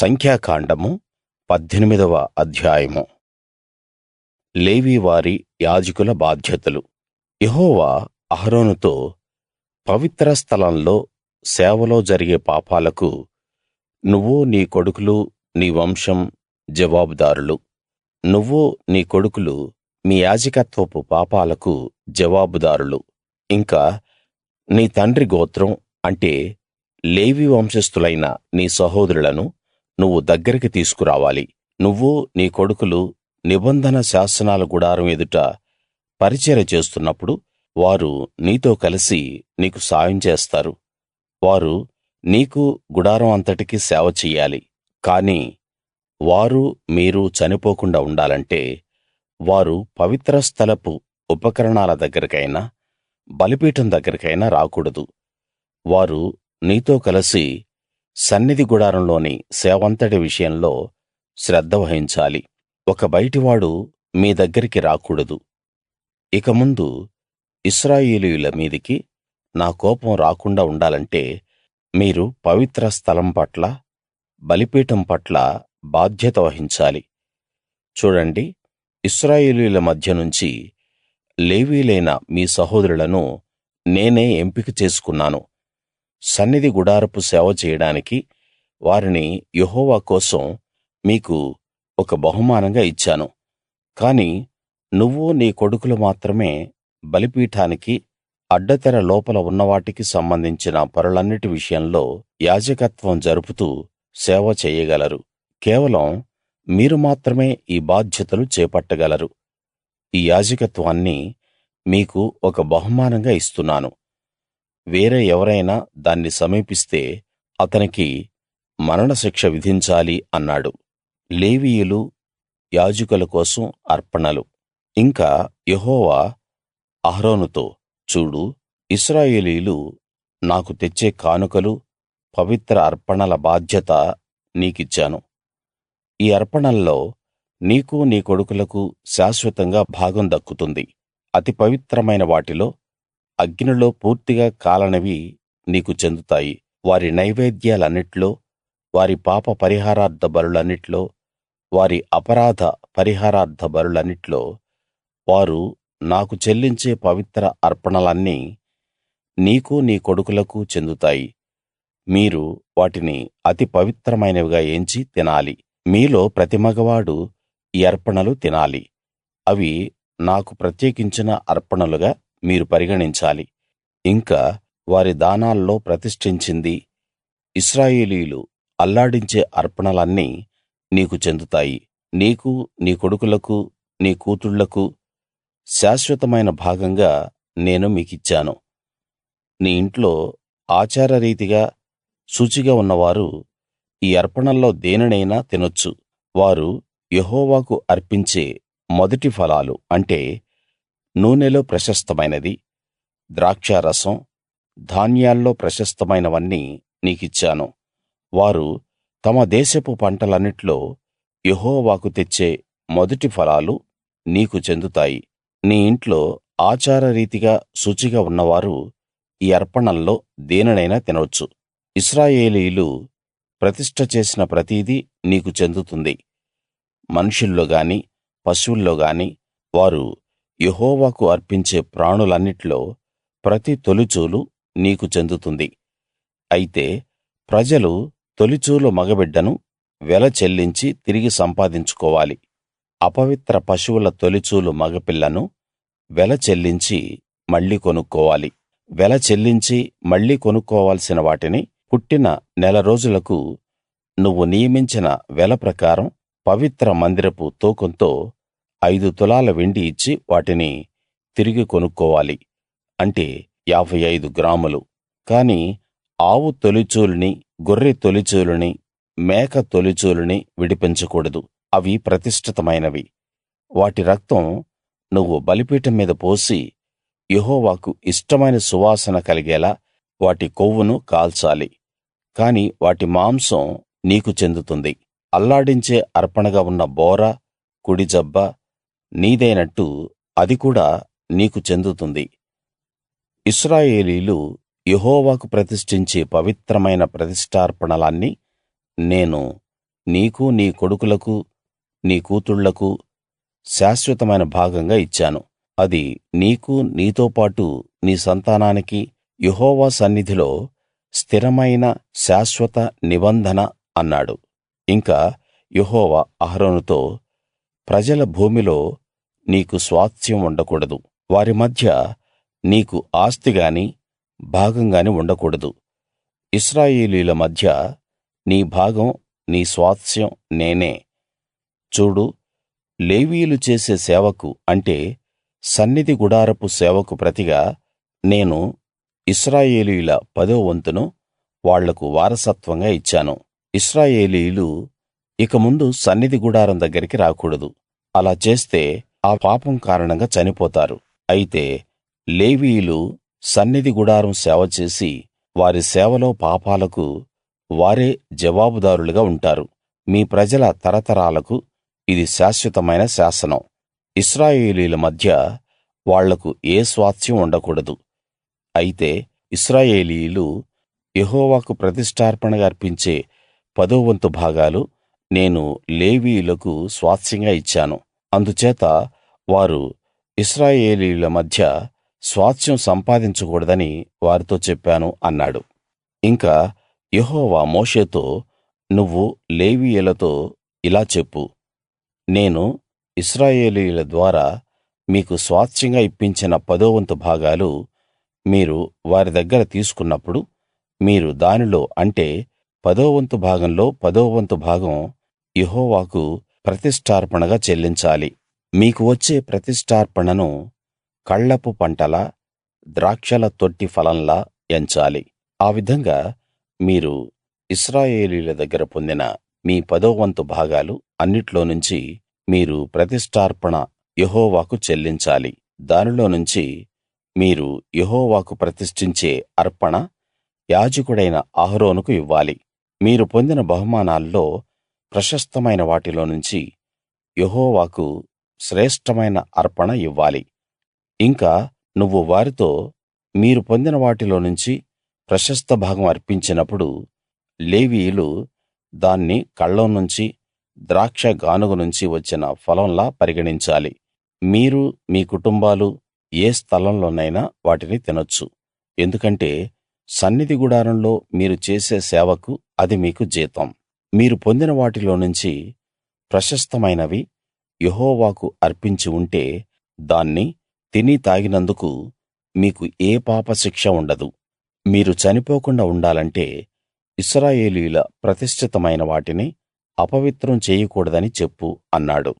సంఖ్యాకాండము పద్దెనిమిదవ అధ్యాయము. లేవీ వారి యాజకుల బాధ్యతలు. యెహోవా అహరోనుతో పవిత్ర స్థలంలో సేవలో జరిగే పాపాలకు నువ్వూ నీ కొడుకులూ నీ వంశం జవాబుదారులు. నువ్వూ నీ కొడుకులు మీ యాజకత్వపు పాపాలకు జవాబుదారులు. ఇంకా నీ తండ్రి గోత్రం అంటే లేవీ వంశస్థులైన నీ సహోదరులను నువ్వు దగ్గరికి తీసుకురావాలి. నువ్వూ నీ కొడుకులు నిబంధన శాసనాల గుడారం ఎదుట పరిచర్య చేస్తున్నప్పుడు వారు నీతో కలిసి నీకు సాయం చేస్తారు. వారు నీకు గుడారం అంతటికీ సేవ చెయ్యాలి. కానీ వారు మీరు చనిపోకుండా ఉండాలంటే వారు పవిత్ర స్థలపు ఉపకరణాల దగ్గరకైనా బలిపీఠం దగ్గరకైనా రాకూడదు. వారు నీతో కలిసి సన్నిధి గుడారంలోని సేవంతటి విషయంలో శ్రద్ధ వహించాలి. ఒక బయటివాడు మీ దగ్గరికి రాకూడదు. ఇక ముందు ఇశ్రాయేలీయుల మీదికి నా కోపం రాకుండా ఉండాలంటే మీరు పవిత్ర స్థలం పట్ల బలిపీఠం పట్ల బాధ్యత వహించాలి. చూడండి ఇశ్రాయేలీయుల మధ్య నుంచి లేవీయులైన మీ సహోదరులను నేనే ఎంపిక చేసుకున్నాను. సన్నిధి గుడారపు సేవ చేయడానికి వారిని యెహోవా కోసం మీకు ఒక బహుమానంగా ఇచ్చాను. కాని నువ్వూ నీ కొడుకులు మాత్రమే బలిపీఠానికి అడ్డతెర లోపల ఉన్నవాటికి సంబంధించిన పనులన్నిటి విషయంలో యాజకత్వం జరుపుతూ సేవ చెయ్యగలరు కేవలం మీరు మాత్రమే ఈ బాధ్యతలు చేపట్టగలరు. ఈ యాజకత్వాన్ని మీకు ఒక బహుమానంగా ఇస్తున్నాను. వేరే ఎవరైనా దాన్ని సమీపిస్తే అతనికి మరణశిక్ష విధించాలి అన్నాడు. లేవీయులు యాజకుల కోసం అర్పణలు. ఇంకా యెహోవా అహరోనుతో చూడు ఇశ్రాయేలీయులు నాకు తెచ్చే కానుకలు పవిత్ర అర్పణల బాధ్యత నీకిచ్చాను. ఈ అర్పణల్లో నీకు నీ కొడుకులకు శాశ్వతంగా భాగం దక్కుతుంది. అతి పవిత్రమైన వాటిలో అగ్నిలో పూర్తిగా కాలనివి నీకు చెందుతాయి. వారి నైవేద్యాలన్నిట్లో వారి పాప పరిహారార్థ బలులన్నిట్లో వారి అపరాధ పరిహారార్థ బలులన్నిట్లో వారు నాకు చెల్లించే పవిత్ర అర్పణలన్నీ నీకు నీ కొడుకులకు చెందుతాయి. మీరు వాటిని అతి పవిత్రమైనవిగా ఎంచి తినాలి. మీలో ప్రతి మగవాడు ఈ అర్పణలు తినాలి. అవి నాకు ప్రత్యేకించిన అర్పణలుగా మీరు పరిగణించాలి. ఇంకా వారి దానాల్లో ప్రతిష్ఠించింది ఇశ్రాయేలీయులు అల్లాడించే అర్పణలన్నీ నీకు చెందుతాయి. నీకు నీ కొడుకులకు నీ కూతుళ్ళకు శాశ్వతమైన భాగంగా నేను మీకిచ్చాను. నీ ఇంట్లో ఆచారరీతిగా శుచిగా ఉన్నవారు ఈ అర్పణల్లో దేనినైనా తినొచ్చు. వారు యెహోవాకు అర్పించే మొదటి ఫలాలు అంటే నూనెలో ప్రశస్తమైనది ద్రాక్షారసం ధాన్యాల్లో ప్రశస్తమైనవన్నీ నీకిచ్చాను. వారు తమ దేశపు పంటలన్నిట్లో యెహోవాకు తెచ్చే మొదటి ఫలాలు నీకు చెందుతాయి. నీ ఇంట్లో ఆచారరీతిగా శుచిగా ఉన్నవారు ఈ అర్పణల్లో దేనినైనా తినొచ్చు. ఇశ్రాయేలీయులు ప్రతిష్ట చేసిన ప్రతిదీ నీకు చెందుతుంది. మనుషుల్లో గాని పశువుల్లో గాని వారు యెహోవాకు అర్పించే ప్రాణులన్నిట్లో ప్రతి తొలిచూలు నీకు చెందుతుంది. అయితే ప్రజలు తొలిచూలు మగబిడ్డను వెల చెల్లించి తిరిగి సంపాదించుకోవాలి. అపవిత్ర పశువుల తొలిచూలు మగపిల్లను వెల చెల్లించి మళ్ళీ కొనుక్కోవాలి. వెల చెల్లించి మళ్ళీ కొనుక్కోవాల్సిన వాటిని పుట్టిన నెల రోజులకు నువ్వు నియమించిన వెల ప్రకారం పవిత్ర మందిరపు తూకంతో ఐదు తులాల వెండి ఇచ్చి వాటిని తిరిగి కొనుక్కోవాలి. అంటే యాభై ఐదు గ్రాములు. కాని ఆవు తొలిచూలుని గొర్రె తొలిచూలుని మేక తొలిచూలుని విడిపించకూడదు. అవి ప్రతిష్ఠితమైనవి. వాటి రక్తం నువ్వు బలిపీఠం మీద పోసి యెహోవాకు ఇష్టమైన సువాసన కలిగేలా వాటి కొవ్వును కాల్చాలి. కాని వాటి మాంసం నీకు చెందుతుంది. అల్లాడించే అర్పణగా ఉన్న బోర కుడిజబ్బ నీదైనట్టు అది కూడా నీకు చెందుతుంది. ఇశ్రాయేలీయులు యెహోవాకు ప్రతిష్ఠించే పవిత్రమైన ప్రతిష్ఠార్పణలన్నీ నేను నీకూ నీ కొడుకులకూ నీ కూతుళ్ళకూ శాశ్వతమైన భాగంగా ఇచ్చాను. అది నీకూ నీతోపాటు నీ సంతానానికి యెహోవా సన్నిధిలో స్థిరమైన శాశ్వత నిబంధన అన్నాడు. ఇంకా యెహోవా అహరోనుతో ప్రజల భూమిలో నీకు స్వాస్థ్యం ఉండకూడదు. వారి మధ్య నీకు ఆస్తి గాని భాగం గాని ఉండకూడదు. ఇశ్రాయేలీయుల మధ్య నీ భాగం నీ స్వాస్థ్యం నేనే. చూడు లేవీయులు చేసే సేవకు అంటే సన్నిధి గుడారపు సేవకు ప్రతిగా నేను ఇశ్రాయేలీయుల పదో వంతును వాళ్ళకు వారసత్వంగా ఇచ్చాను. ఇశ్రాయేలీయులు ఇక ముందు సన్నిధి గుడారం దగ్గరికి రాకూడదు. అలా చేస్తే ఆ పాపం కారణంగా చనిపోతారు. అయితే లేవీయులు సన్నిధి గుడారం సేవ చేసి వారి సేవలో పాపాలకు వారే జవాబుదారులుగా ఉంటారు. మీ ప్రజల తరతరాలకు ఇది శాశ్వతమైన శాసనం. ఇశ్రాయేలీయుల మధ్య వాళ్ళకు ఏ స్వాస్థ్యం ఉండకూడదు. అయితే ఇశ్రాయేలీయులు యెహోవాకు ప్రతిష్ఠార్పణగా అర్పించే పదోవంతు భాగాలు నేను లేవీయులకు స్వాస్థ్యంగా ఇచ్చాను. అందుచేత వారు ఇశ్రాయేలీయుల మధ్య స్వాస్థ్యం సంపాదించకూడదని వారితో చెప్పాను అన్నాడు. ఇంకా యెహోవా మోషేతో నువ్వు లేవీయులతో ఇలా చెప్పు. నేను ఇశ్రాయేలీయుల ద్వారా మీకు స్వాస్థ్యంగా ఇప్పించిన పదోవంతు భాగాలు మీరు వారి దగ్గర తీసుకున్నప్పుడు మీరు దానిలో అంటే పదోవంతు భాగంలో పదోవంతు భాగం యెహోవాకు ప్రతిష్ఠార్పణగా చెల్లించాలి. మీకు వచ్చే ప్రతిష్ఠార్పణను కళ్ళపు పంటలా ద్రాక్షల తొట్టి ఫలంలా ఎంచాలి. ఆ విధంగా మీరు ఇశ్రాయేలీయుల దగ్గర పొందిన మీ పదో వంతు భాగాలు అన్నిట్లోనుంచి మీరు ప్రతిష్ఠార్పణ యెహోవాకు చెల్లించాలి. దానిలో నుంచి మీరు యెహోవాకు ప్రతిష్ఠించే అర్పణ యాజకుడైన అహరోనుకు ఇవ్వాలి. మీరు పొందిన బహుమానాల్లో ప్రశస్తమైన వాటిలో నుంచి యెహోవాకు శ్రేష్ఠమైన అర్పణ ఇవ్వాలి. ఇంకా నువ్వు వారితో మీరు పొందిన వాటిలో నుంచి ప్రశస్త భాగం అర్పించినప్పుడు లేవీయులు దాన్ని కళ్ళం నుంచి ద్రాక్ష గానుగ నుంచి వచ్చిన ఫలంలా పరిగణించాలి. మీరు మీ కుటుంబాలు ఏ స్థలంలోనైనా వాటిని తినొచ్చు. ఎందుకంటే సన్నిధి గుడారంలో మీరు చేసే సేవకు అది మీకు జీతం. మీరు పొందిన వాటిలో నుంచి ప్రశస్తమైనవి యెహోవాకు అర్పించి ఉంటే దాన్ని తిని తాగినందుకు మీకు ఏ పాపశిక్ష ఉండదు. మీరు చనిపోకుండా ఉండాలంటే ఇశ్రాయేలీయుల ప్రతిష్ఠితమైన వాటిని అపవిత్రం చేయకూడదని చెప్పు అన్నాడు.